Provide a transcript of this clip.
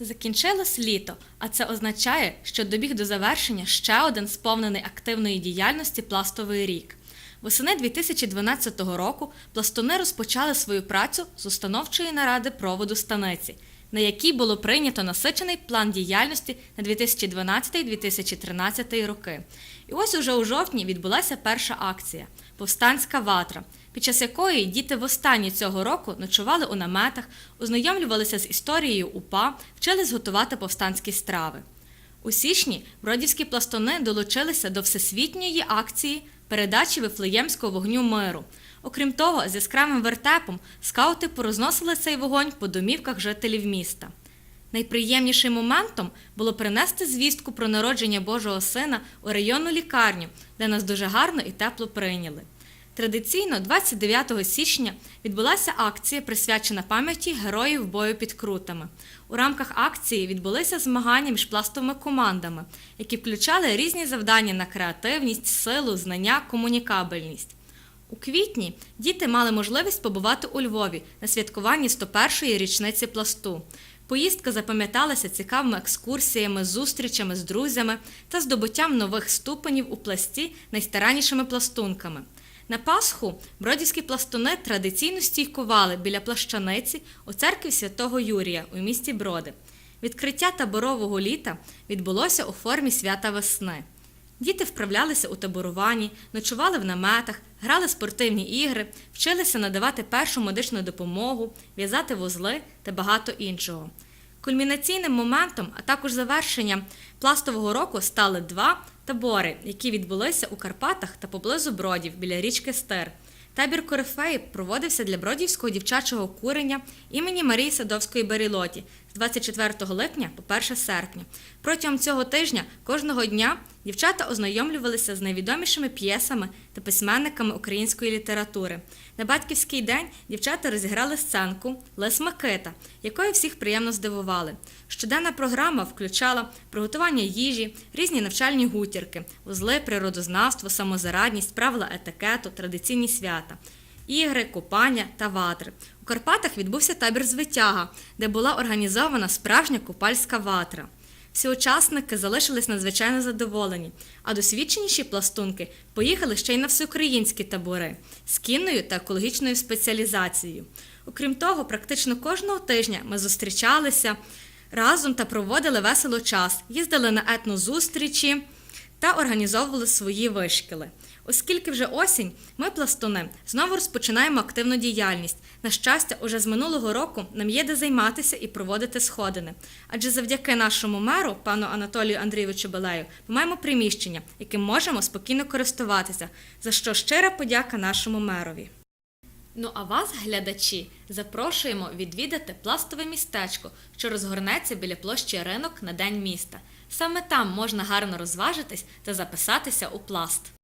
Закінчилось літо, а це означає, що добіг до завершення ще один сповнений активної діяльності пластовий рік. Восени 2012 року пластуни розпочали свою працю з установчої наради проводу станиці, на якій було прийнято насичений план діяльності на 2012-2013 роки. І ось уже у жовтні відбулася перша акція Повстанська ватра, під час якої діти востаннє цього року ночували у наметах, ознайомлювалися з історією УПА, вчились готувати повстанські страви. У січні бродівські пластуни долучилися до всесвітньої акції передачі Вифлеємського вогню миру. Окрім того, з яскравим вертепом скаути порозносили цей вогонь по домівках жителів міста. Найприємнішим моментом було принести звістку про народження Божого Сина у районну лікарню, де нас дуже гарно і тепло прийняли. Традиційно, 29 січня відбулася акція, присвячена пам'яті героїв бою під крутами. У рамках акції відбулися змагання між пластовими командами, які включали різні завдання на креативність, силу, знання, комунікабельність. У квітні діти мали можливість побувати у Львові на святкуванні 101-ї річниці пласту. Поїздка запам'яталася цікавими екскурсіями, зустрічами з друзями та здобуттям нових ступенів у пласті найстараннішими пластунками. На Пасху бродівські пластуни традиційно стійкували біля плащаниці у церкві святого Юрія у місті Броди. Відкриття таборового літа відбулося у формі свята весни. Діти вправлялися у таборуванні, ночували в наметах, грали спортивні ігри, вчилися надавати першу медичну допомогу, в'язати вузли та багато іншого. Кульмінаційним моментом, а також завершенням пластового року стали два табори, які відбулися у Карпатах та поблизу Бродів біля річки Стир. Табір Корифеї проводився для бродівського дівчачого курення імені Марії Садовської Берілоті з 24 липня по 1 серпня. Протягом цього тижня кожного дня дівчата ознайомлювалися з найвідомішими п'єсами та письменниками української літератури. На батьківський день дівчата розіграли сценку Лес Микита, якою всіх приємно здивували. Щоденна програма включала приготування їжі, різні навчальні гутірки, вузли, природознавство, самозарадність, правила етикету, традиційні свята. Ігри, купання та ватри. У Карпатах відбувся табір звитяга, де була організована справжня купальська ватра. Всі учасники залишились надзвичайно задоволені, а досвідченіші пластунки поїхали ще й на всеукраїнські табори з кінною та екологічною спеціалізацією. Окрім того, практично кожного тижня ми зустрічалися разом та проводили весело час, їздили на етнозустрічі та організовували свої вишкіли. Оскільки вже осінь, ми, пластуни, знову розпочинаємо активну діяльність. На щастя, уже з минулого року нам є де займатися і проводити сходини. Адже завдяки нашому меру, пану Анатолію Андрійовичу Белею, ми маємо приміщення, яким можемо спокійно користуватися, за що щира подяка нашому мерові. Ну а вас, глядачі, запрошуємо відвідати пластове містечко, що розгорнеться біля площі ринок на День міста. Саме там можна гарно розважитись та записатися у пласт.